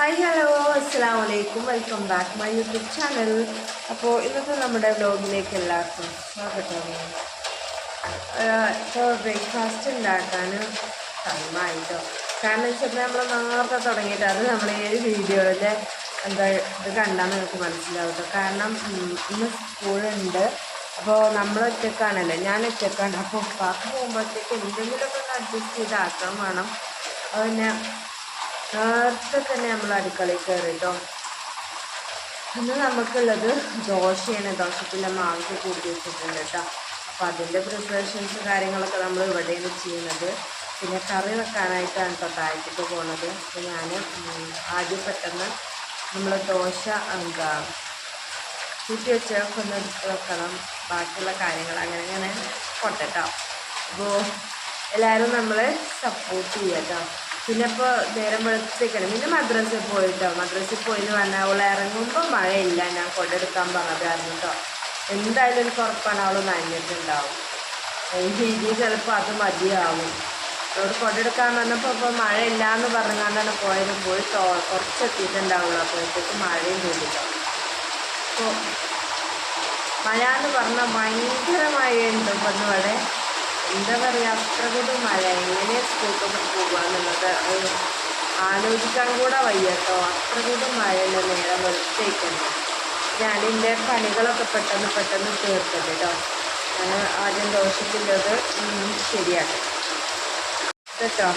Hi hello അസ്സാം വലൈക്കും welcome back my YouTube channel അപ്പോൾ ഇന്നത്തെ നമ്മുടെ വ്ലോഗിലേക്ക് എല്ലാവർക്കും സ്വാഗതം. ഇപ്പോൾ ബ്രേക്ക്ഫാസ്റ്റ് ഉണ്ടാക്കാൻ ടൈമായിട്ടോ കാരണം വെച്ചാൽ നമ്മൾ നേരത്തെ തുടങ്ങിയിട്ട് അത് നമ്മൾ ഈ ഒരു വീഡിയോയിലെ എന്താ ഇത് കണ്ടാൽ നിങ്ങൾക്ക് മനസ്സിലാവും കാരണം ഇന്ന് സ്കൂളുണ്ട്. അപ്പോൾ നമ്മൾ ഒറ്റക്കാണല്ലോ? ഞാൻ ഒറ്റക്കാണ്. അപ്പോൾ ഉപ്പാക്ക് പോകുമ്പോഴത്തേക്ക് എന്തെങ്കിലുമൊക്കെ ഒന്ന് അഡ്ജസ്റ്റ് ചെയ്ത് ആക്കാൻ വേണം. അത് പിന്നെ നേരത്തെ തന്നെ നമ്മൾ അടുക്കളയിൽ കയറിട്ടോ ഇന്ന് നമുക്കുള്ളത് ദോശയാണ്. ദോശത്തിന്റെ മാവ് കൂടി വെച്ചിട്ടുണ്ട് കേട്ടോ അപ്പോൾ അതിന്റെ പ്രിപ്പറേഷൻസ് കാര്യങ്ങളൊക്കെ നമ്മൾ ഇവിടെയാണ് ചെയ്യുന്നത്. പിന്നെ കറി വെക്കാനായിട്ടാണ് കേട്ടോ താഴത്തേക്ക് പോകുന്നത് അപ്പോൾ ഞാൻ ആദ്യം പെട്ടെന്ന് നമ്മൾ ദോശ എന്താ കൂട്ടി വെച്ചൊക്കെ ഒന്ന് വെക്കണം. ബാക്കിയുള്ള കാര്യങ്ങൾ അങ്ങനെ അങ്ങനെ കൊട്ടട്ടോ അപ്പോൾ എല്ലാവരും നമ്മളെ സപ്പോർട്ട് ചെയ്യാം കേട്ടോ പിന്നെ ഇപ്പോൾ നേരം വെളുത്തേക്കാണ്. പിന്നെ മദ്രസയിൽ പോയിട്ടോ? മദ്രസയിൽ പോയി എന്ന് പറഞ്ഞാൽ അവൾ ഇറങ്ങുമ്പോൾ മഴയില്ല. ഞാൻ കൊണ്ടെടുക്കാൻ പറഞ്ഞതായിരുന്നു കേട്ടോ എന്തായാലും എനിക്ക് ഉറപ്പാണ് അവൾ നനഞ്ഞിട്ടുണ്ടാവും. ഇനി ചിലപ്പോൾ അത് മതിയാവും. അവരോട് കൊണ്ടെടുക്കാൻ പറഞ്ഞപ്പോൾ ഇപ്പോൾ മഴയില്ല എന്ന് പറഞ്ഞുകൊണ്ടാണ് പോയത്. പോയി കുറച്ചെത്തിയിട്ടുണ്ടാവുള്ളൂ. അപ്പോഴത്തേക്ക് മഴയും കൂടിയിട്ടോ അപ്പോൾ മഴ എന്ന് പറഞ്ഞാൽ ഭയങ്കര മഴയുണ്ട് ഇപ്പം ഇവിടെ. എന്താ പറയുക അത്രകൊണ്ട് മഴ എങ്ങനെ എന്നുള്ളത് അത് ആലോചിക്കാൻ കൂടെ വയ്യ കേട്ടോ. അത്രകൊണ്ട് മഴയുടെ നേരെ നേരം ഞാൻ ഞാനിന്റെ പണികളൊക്കെ പെട്ടെന്ന് പെട്ടെന്ന് തീർത്തത് കേട്ടോ. ഞാൻ ആദ്യം ദോഷത്തിന്റെത് ശരിയാണ് കേട്ടോ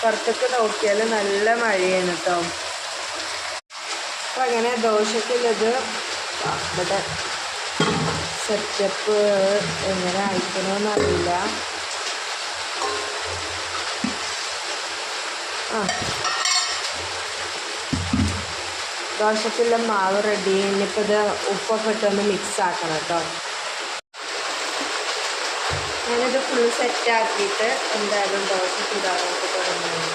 പുറത്തേക്ക് നോക്കിയാൽ നല്ല മഴയാണ് കേട്ടോ. അപ്പം അങ്ങനെ ദോഷത്തിലത് ഇവിടെ സെറ്റപ്പ് എങ്ങനെ അയക്കണമെന്ന് ആ ദോശക്കുള്ള മാവ് റെഡി ഇനിയിപ്പോൾ ഇത് ഉപ്പൊക്കെ ഇട്ടൊന്ന് മിക്സ് ആക്കണം കേട്ടോ. ഞാനിത് ഫുൾ സെറ്റാക്കിയിട്ട് എന്തായാലും ദോശ ചൂടാകാനൊക്കെ തുടങ്ങുന്നുണ്ടോ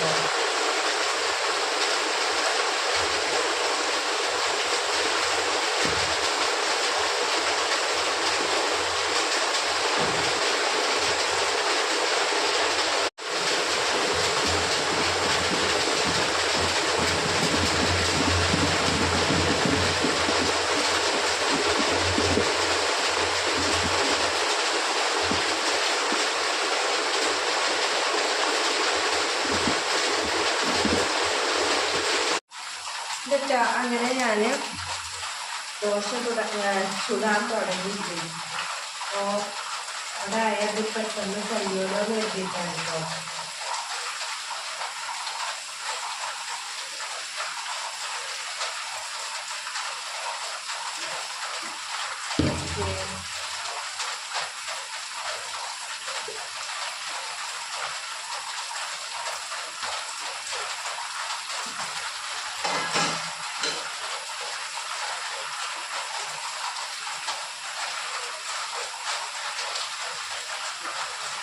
എന്നിട്ട് അങ്ങനെ ഞാൻ ദോശ ചുട ചുടാൻ തുടങ്ങിയിട്ടുണ്ട്. അപ്പോൾ അതായത് പെട്ടെന്ന് കഴിയുമല്ലോ എന്ന് എഴുതിയിട്ടാണ് കേട്ടോ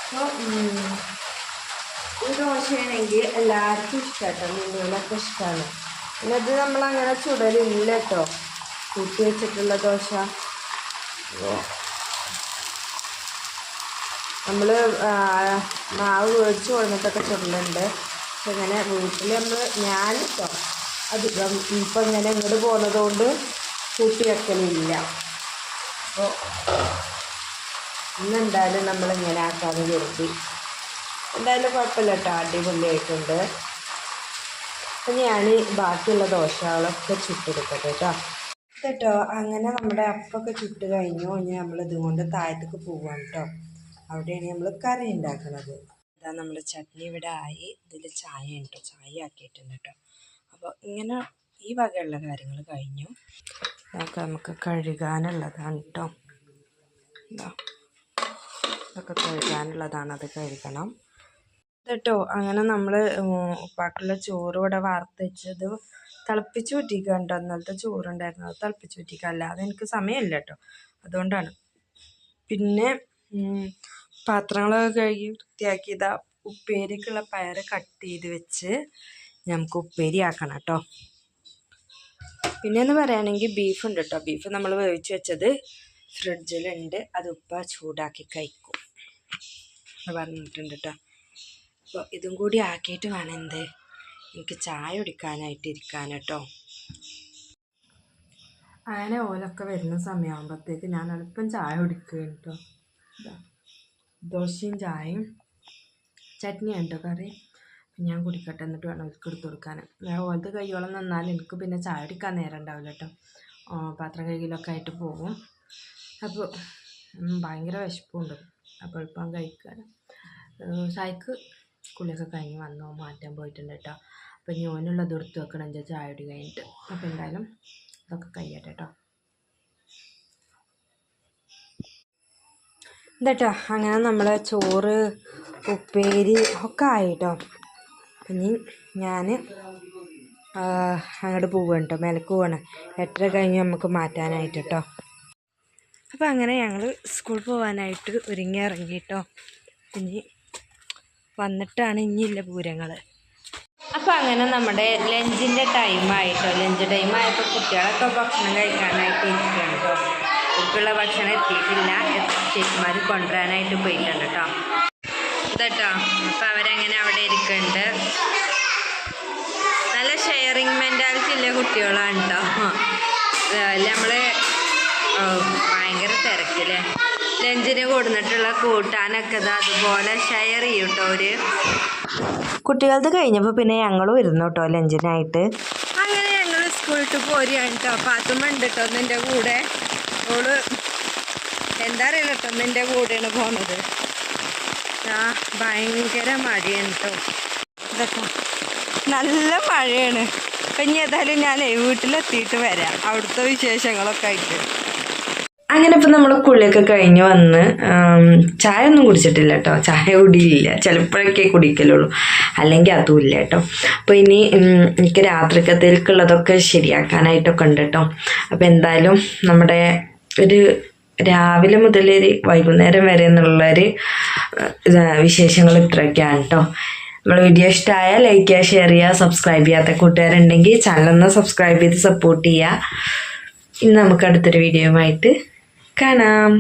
അപ്പോൾ ഈ ദോശയാണെങ്കിൽ എല്ലാവർക്കും ഇഷ്ടമാട്ടോ മീനുകളൊക്കെ ഇഷ്ടമാണ് പിന്നെ നമ്മൾ അങ്ങനെ ചുടലില്ല കേട്ടോ കൂട്ടി വെച്ചിട്ടുള്ള ദോശ. നമ്മൾ മാവ് മേടിച്ച് കൊടുത്തിട്ടൊക്കെ ചുടലുണ്ട്. പക്ഷെ ഇങ്ങനെ വീട്ടിൽ നമ്മൾ ഞാൻ കേട്ടോ അധികം ഇപ്പം ഇങ്ങനെ ഇങ്ങോട്ട് പോകുന്നത് കൊണ്ട് കൂട്ടി വെക്കലില്ല. അപ്പോൾ ഇന്നെന്തായാലും നമ്മൾ ഇങ്ങനെ ആക്കാമെന്ന് കരുതി എന്തായാലും കുഴപ്പമില്ല കേട്ടോ അടിപൊളിയായിട്ടുണ്ട്. അപ്പം ഞാൻ ബാക്കിയുള്ള ദോശകളൊക്കെ ചുട്ടെടുക്കട്ടെ കേട്ടോ കേട്ടോ അങ്ങനെ നമ്മുടെ അപ്പൊക്കെ ചുട്ട് കഴിഞ്ഞു. ഇനി നമ്മൾ ഇതുകൊണ്ട് താഴത്തേക്ക് പോവാണ് കേട്ടോ അവിടെയാണ് നമ്മൾ കറി ഉണ്ടാക്കുന്നത്. അതാ നമ്മൾ ചട്നി ഇവിടെ ആയി. ഇതിൽ ചായ ഉണ്ട് ചായ ആക്കിയിട്ടുണ്ട് കേട്ടോ അപ്പോൾ ഇങ്ങനെ ഈ വകയുള്ള കാര്യങ്ങൾ കഴിഞ്ഞു. നമുക്ക് കഴുകാനുള്ളതാണ് കേട്ടോ എന്താ ഇതൊക്കെ കഴുകാനുള്ളതാണ് അത് കഴുകണം കേട്ടോ അങ്ങനെ നമ്മൾ ഉപ്പാക്കുള്ള ചോറ് ഇവിടെ വാർത്ത് വെച്ചത് തിളപ്പിച്ച് ഊറ്റിക്കുക കേട്ടോ ഇന്നലത്തെ ചോറുണ്ടായിരുന്നു. അത് തിളപ്പിച്ച് ഊറ്റിക്കുക അല്ലാതെ എനിക്ക് സമയമില്ല കേട്ടോ അതുകൊണ്ടാണ്. പിന്നെ പാത്രങ്ങളൊക്കെ കഴുകി വൃത്തിയാക്കി ഇതാ ഉപ്പേരിക്കുള്ള പയർ കട്ട് ചെയ്ത് വെച്ച് നമുക്ക് ഉപ്പേരി ആക്കണം കേട്ടോ പിന്നെയെന്ന് പറയുകയാണെങ്കിൽ ബീഫ് ഉണ്ട് കേട്ടോ ബീഫ് നമ്മൾ വേവിച്ച് വെച്ചത് ഫ്രിഡ്ജിലുണ്ട്. അത് ഉപ്പ ചൂടാക്കി കഴിക്കും. പറഞ്ഞിട്ടുണ്ട് കേട്ടോ അപ്പോൾ ഇതും കൂടി ആക്കിയിട്ട് വേണം എന്ത് എനിക്ക് ചായ കുടിക്കാനായിട്ട് ഇരിക്കാൻ കേട്ടോ അങ്ങനെ ഓലൊക്കെ വരുന്ന സമയമാകുമ്പോഴത്തേക്ക് ഞാൻ എളുപ്പം ചായ കുടിക്കുകയാണ് കേട്ടോ ദോശയും ചായയും ചട്നിയാണ് കേട്ടോ കറി ഞാൻ കുടിക്കട്ടെ എന്നിട്ട് വേണം അവർക്ക് എടുത്ത് കൊടുക്കാൻ ഞാൻ ഓലത്ത് കയ്യോളം നന്നാൽ എനിക്ക് പിന്നെ ചായ കുടിക്കാൻ നേരം ഉണ്ടാവില്ല കേട്ടോ പാത്രം കഴുകലൊക്കെ ആയിട്ട് പോകും. അപ്പോൾ ഭയങ്കര വിശപ്പുണ്ട്. അപ്പോൾ എളുപ്പം കഴിക്കാൻ ചായക്ക് കുളിയൊക്കെ കഴിഞ്ഞ് വന്നു. മാറ്റാൻ പോയിട്ടുണ്ട് കേട്ടോ അപ്പം ഞാനുള്ളത് എടുത്ത് വെക്കണം. എന്റെ ചായ കുടി കഴിഞ്ഞിട്ട്. അപ്പോൾ എന്തായാലും അതൊക്കെ കഴിയട്ടെ കേട്ടോ ഇതട്ടോ അങ്ങനെ നമ്മൾ ചോറ് ഉപ്പേരി ഒക്കെ ആയിട്ടോ ഇനി ഞാൻ അങ്ങോട്ട് പോവുകയാണ് കേട്ടോ മേലക്ക് പോവാണ്. എട്ടര കഴിഞ്ഞ് നമുക്ക് മാറ്റാനായിട്ട് കേട്ടോ അപ്പോൾ അങ്ങനെ ഞങ്ങൾ സ്കൂൾ പോകാനായിട്ട് ഒരുങ്ങി ഇറങ്ങി കേട്ടോ ഇനി വന്നിട്ടാണ് ഇനിയില്ല പൂരങ്ങൾ അപ്പോൾ അങ്ങനെ നമ്മുടെ ലഞ്ചിന്റെ ടൈമായിട്ടോ ലഞ്ച് ടൈമായപ്പോൾ കുട്ടികളൊക്കെ ഭക്ഷണം കഴിക്കാനായിട്ട് ഇരിക്കുകയാണ് കേട്ടോ ഇവർക്കുള്ള ഭക്ഷണം എത്തിയിട്ടില്ല. ചേച്ചിമാർ കൊണ്ടുവരാനായിട്ട് പോയിട്ടുണ്ട് കേട്ടോ ഇതട്ടോ. അപ്പം അവരങ്ങനെ അവിടെ ഇരിക്കുന്നുണ്ട്. നല്ല ഷെയറിങ് മെന്റാലിറ്റി ഉള്ള കുട്ടികളാണ് കേട്ടോ നമ്മൾ ഭയങ്കര തിരക്കില്ലേ? ലഞ്ചിന് കൊടുന്നിട്ടുള്ള കൂട്ടാനൊക്കെ ഇത് അതുപോലെ ഷെയർ ചെയ്യും കേട്ടോ ഒരു കുട്ടികളത് കഴിഞ്ഞപ്പോൾ പിന്നെ ഞങ്ങളും ഇരുന്നു കേട്ടോ ലഞ്ചിനായിട്ട്. അങ്ങനെ ഞങ്ങൾ സ്കൂളിട്ട് പോരുകയാണ് കേട്ടോ പാത്തുമ്മ ഉണ്ട് കേട്ടോ നിന്റെ കൂടെ. ഓൾ എന്താ അറിയില്ല കേട്ടോ നിന്റെ കൂടെയാണ് പോണത് ആ ഭയങ്കര മഴയാണ് കേട്ടോ ഇതൊക്കെ നല്ല മഴയാണ്. അപ്പം ഇനി ഏതായാലും ഞാനേ വീട്ടിലെത്തിയിട്ട് വരാം. അവിടുത്തെ വിശേഷങ്ങളൊക്കെ ആയിട്ട്. അങ്ങനെ ഇപ്പം നമ്മൾ കുളിയൊക്കെ കഴിഞ്ഞ് വന്ന് ചായ ഒന്നും കുടിച്ചിട്ടില്ല കേട്ടോ ചായ കുടിയില്ല. ചിലപ്പോഴൊക്കെ കുടിക്കലുള്ളൂ. അല്ലെങ്കിൽ അതും ഇല്ല കേട്ടോ അപ്പോൾ ഇനി എനിക്ക് രാത്രിക്കത്തേക്കുള്ളതൊക്കെ ശരിയാക്കാനായിട്ടൊക്കെ ഉണ്ട് കേട്ടോ അപ്പോൾ എന്തായാലും നമ്മുടെ ഒരു രാവിലെ മുതൽ വൈകുന്നേരം വരെ എന്നുള്ളൊരു വിശേഷങ്ങൾ ഇത്രയൊക്കെയാണ് കേട്ടോ നമ്മൾ വീഡിയോ ഇഷ്ടമായ ലൈക്ക് ചെയ്യുക ഷെയർ ചെയ്യുക സബ്സ്ക്രൈബ് ചെയ്യാത്ത കൂട്ടുകാരുണ്ടെങ്കിൽ ചാനലൊന്ന് സബ്സ്ക്രൈബ് ചെയ്ത് സപ്പോർട്ട് ചെയ്യുക. ഇന്ന് നമുക്ക് അടുത്തൊരു വീഡിയോയുമായിട്ട് Kana.